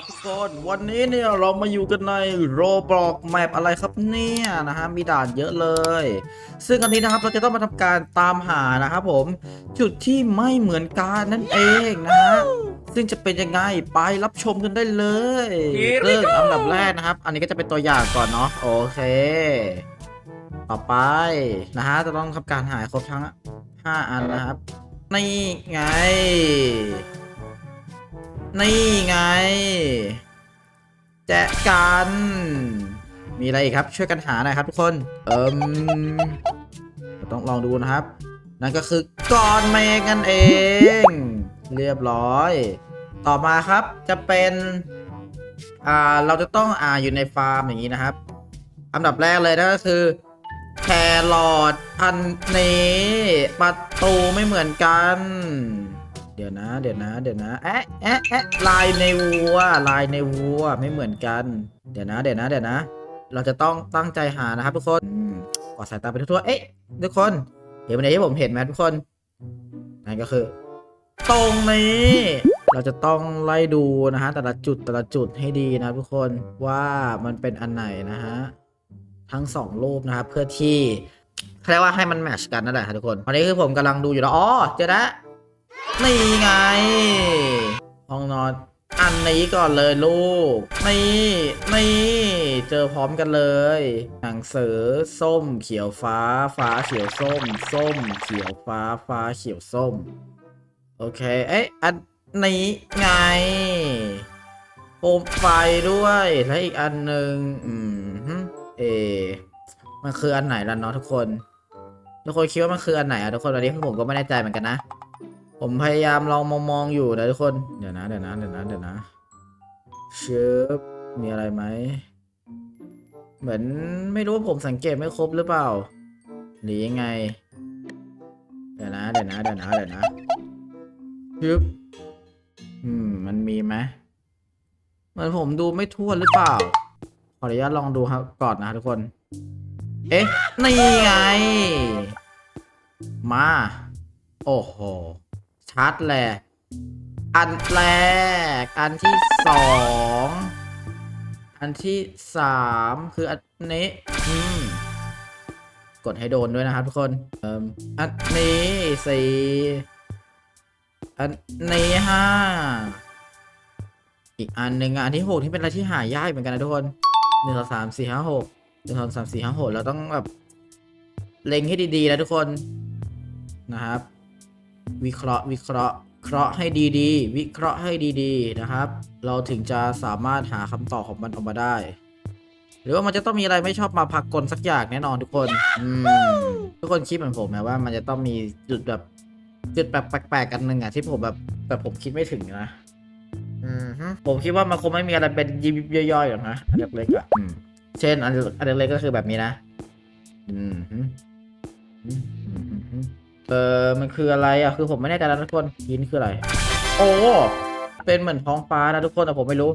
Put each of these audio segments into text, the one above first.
ครับทุกคนวันนี้เนี่ยเรามาอยู่กันในโรบล็อกแมปอะไรครับเนี่ยนะฮะมีด่านเยอะเลย ซึ่งอันนี้นะครับเราจะต้องมาทำการตามหานะครับผม จุดที่ไม่เหมือนกันนั่นเองนะฮะซึ่งจะเป็นยังไงไปรับชมกันได้เลยเรื่องอันดับแรกนะครับ อันนี้ก็จะเป็นตัวอย่างก่อนเนาะโอเค ต่อไปนะฮะจะต้องทำการหาครบทั้ง 5 อันนะครับนี่ไง นี่ไง แจกกัน มีอะไรอีกครับ ช่วยกันหาหน่อยครับทุกคน เอิมต้องลองดูนะครับ นั่นก็คือก้อนเมฆนั่นเอง เรียบร้อย ต่อมาครับจะเป็น อ่า เราจะต้องอ่าอยู่ในฟาร์มอย่างนี้นะครับ อันดับแรกเลยนั่นก็คือแครอทอันนี้ประตูไม่เหมือนกัน ดี๋ยวนะ เดี๋ยวนะ เดี๋ยวนะแอะแอะแอะลายในวัว ลายในวัวไม่เหมือนกัน เดี๋ยวนะ เดี๋ยวนะ เดี๋ยวนะ เราจะต้องตั้งใจหานะครับทุกคนกอดสายตาไปทั่วๆเอ๊ะทุกคนเห็นไหมที่ผมเห็นไหมทุกคน นั่นก็คือ ตรงนี้ เราจะต้องไล่ดูนะฮะแต่ละจุดแต่ละจุดให้ดีนะทุกคนว่ามันเป็นอันไหนนะฮะทั้งสองรูปนะครับเพื่อที่เรียกว่าให้มันแมชกันนั่นแหละครับทุกคนตอนนี้คือผมกำลังดูอยู่แล้วอ๋อเจอแล้ว นี่ไง ห้องนอน อันนี้ก่อนเลยลูก นี่ นี่ เจอพร้อมกันเลย หนังสือส้ม เขียวฟ้า ฟ้าเขียวส้ม ส้ม เขียวฟ้า ฟ้าเขียวส้ม โอเค เอ๊ะ อันนี้ไงโคมไฟด้วย และอีกอันหนึ่งอืมเอ มันคืออันไหนล่ะเนาะทุกคน ทุกคนคิดว่ามันคืออันไหนอะทุกคนวันนี้ผมก็ไม่แน่ใจเหมือนกันนะ ผมพยายามลองมองมองอยู่นะทุกคน เดี๋ยวนะเดี๋ยวนะเดี๋ยวนะเดี๋ยวนะเชึบมีอะไรไหม เหมือนไม่รู้ว่าผมสังเกตไม่ครบหรือเปล่า หรือยังไง เดี๋ยวนะเดี๋ยวนะเดี๋ยวนะเดี๋ยวนะชึบอืม มันมีไหมเหมือนผมดูไม่ทั่วหรือเปล่า ขออนุญาตลองดูครับก่อนนะทุกคน เอ๊ะ นี่ไง มา โอ้โห ชัดเลยอันแรก อันที่สอง อันที่สามคืออันนี้อืมกดให้โดนด้วยนะครับทุกคนเอ่มอันนี้สี่อันนี้ห้าอีกอันหนึ่งอะอันที่หกที่เป็นอะไรที่หายากเหมือนกันนะทุกคนหนึ่งสองสามสี่ห้าหกหนึ่งสองสามสี่ห้าหกเราต้องแบบเล็งให้ดีๆนะทุกคนนะครับ วิเคราะห์ วิเคราะห์เคราะห์ให้ดีๆ วิเคราะห์ให้ดีๆนะครับ เราถึงจะสามารถหาคำตอบของมันออกมาได้ หรือว่ามันจะต้องมีอะไรไม่ชอบมาพักกลสักอย่างแน่นอนทุกคนอืมทุกคนคิดเหมือนผมไหมว่า มันจะต้องมีจุดแบบจุดแบบแปลกๆกันหนึ่งอะที่ผมแบบแบบผมคิดไม่ถึงนะอืมฮึผมคิดว่ามันคงไม่มีอะไรเป็นยิบยิบย่อยๆหรอกนะอันเล็กๆอะอืมเช่นอันอันเล็กๆก็คือแบบนี้นะ อืมฮึอืมอืมฮึอืม เออมันคืออะไรอะ คือผมไม่แน่ใจนะทุกคนยินคืออะไร โอ้ เป็นเหมือนท้องฟ้านะทุกคนแต่ผมไม่รู้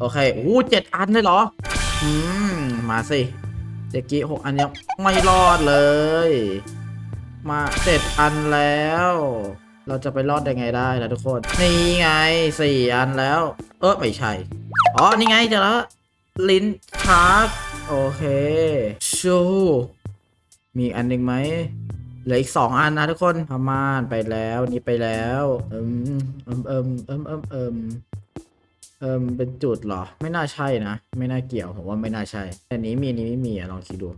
โอเคโอ้เจ็ดอันเลยเหรอ อืม มาสิเจกี้หกอันยังไม่รอดเลย มาเจ็ดอันแล้ว เราจะไปรอดได้ไงได้นะทุกคน นี่ไงสี่อันแล้ว เออไม่ใช่ อ๋อ นี่ไงเจอแล้วลิ้นชักโอเค ชู มีอันหนึ่งไหม เหลืออีกสองอันนะทุกคนพม่านไปแล้วนี่ไปแล้วเอิมเอิมเอิมเอิมเอิมเอิมเอิมเป็นจุดเหรอ ไม่น่าใช่นะ ไม่น่าเกี่ยวผมว่าไม่น่าใช่ แต่นี้มีนี้ไม่มีอะลองคิดดู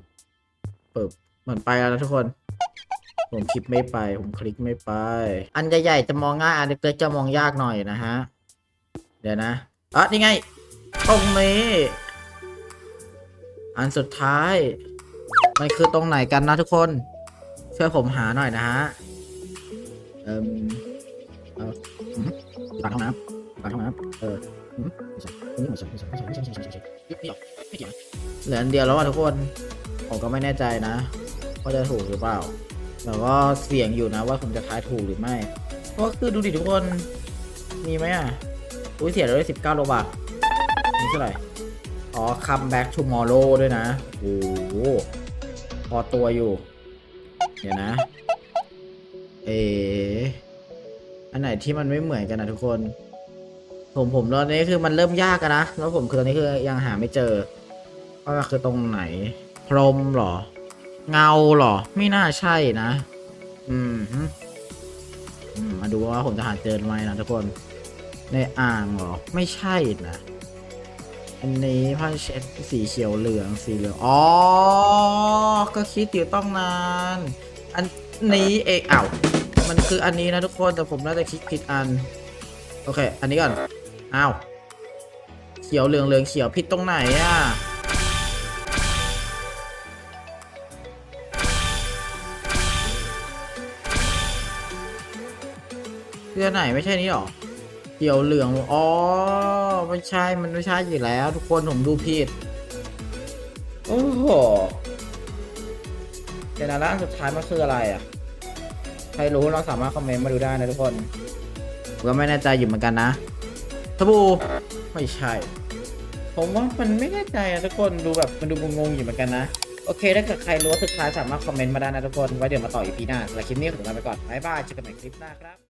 เปิบเหมือนไปแล้วนะทุกคน ผมคลิกไม่ไป ผมคลิกไม่ไป อันใหญ่ๆจะมองง่ายอันเล็กๆจะมองยากหน่อยนะฮะ เดี๋ยวนะอะนี่ไงตรงนี้ อันสุดท้าย มันคือตรงไหนกันนะทุกคน ช่วยผมหาหน่อยนะฮะ เอ่อเออหลังห้องน้ำหลังห้องน้ำเออไม่ใช่ไม่ใช่ไม่ใช่ไม่ใช่ไม่ใช่ไม่ใช่ไม่หรอไม่เกี่ยวเหลือนเดียวแล้วอะทุกคน ผมก็ไม่แน่ใจนะว่าจะถูกหรือเปล่า แต่ว่าเสี่ยงอยู่นะว่าผมจะทายถูกหรือไม่ก็คือดูดิทุกคน มีไหมอะ อุ้ยเสียแล้วได้สิบเก้าโลบาทนี่เท่าไหร่ อ๋อคัมแบ็กชูมอร์โลด้วยนะ โอ้โห พอตัวอยู่ เดี๋ยวนะ เออันไหนที่มันไม่เหมือนกันนะทุกคน ผมผมตอนนี้คือมันเริ่มยากอะนะ แล้วผมคือตอนนี้คือยังหาไม่เจอว่ามันคือตรงไหน พรมหรอ เงาหรอ ไม่น่าใช่นะ อืมมาดูว่าผมจะหาเจอไหมนะทุกคน ในอ่างหรอ ไม่ใช่นะอันนี้ผ้าเช็ดสีเขียวเหลืองสีเหลือง อ๋อ ก็คิดอยู่ต้องนาน อันนี้เองอ้าวมันคืออันนี้นะทุกคนแต่ผมน่าจะคิดผิดอัน โอเค อันนี้ก่อนอ้าวเขียวเหลืองเหลืองเขียวผิดตรงไหนอะเสื้อไหนไม่ใช่นี้หรอเขียวเหลืองอ๋อไม่ใช่มันไม่ใช่อยู่แล้ว ทุกคนผมดูผิดโอ้โห เจนาร่างสุดท้ายมันคืออะไรอะ ใครรู้เราสามารถคอมเมนต์มาดูได้นะทุกคนผมก็ไม่แน่ใจอยู่เหมือนกันนะสบู่ไม่ใช่ ผมว่ามันไม่แน่ใจอะทุกคนดูแบบมันดูงงๆอยู่เหมือนกันนะ โอเคถ้าเกิดใครรู้ว่าสุดท้ายสามารถคอมเมนต์มาได้นะทุกคน ไว้เดี๋ยวมาต่ออีพีหน้าสำหรับคลิปนี้ผมลาไปก่อนบ๊ายบายเจอกันใหม่คลิปหน้าครับ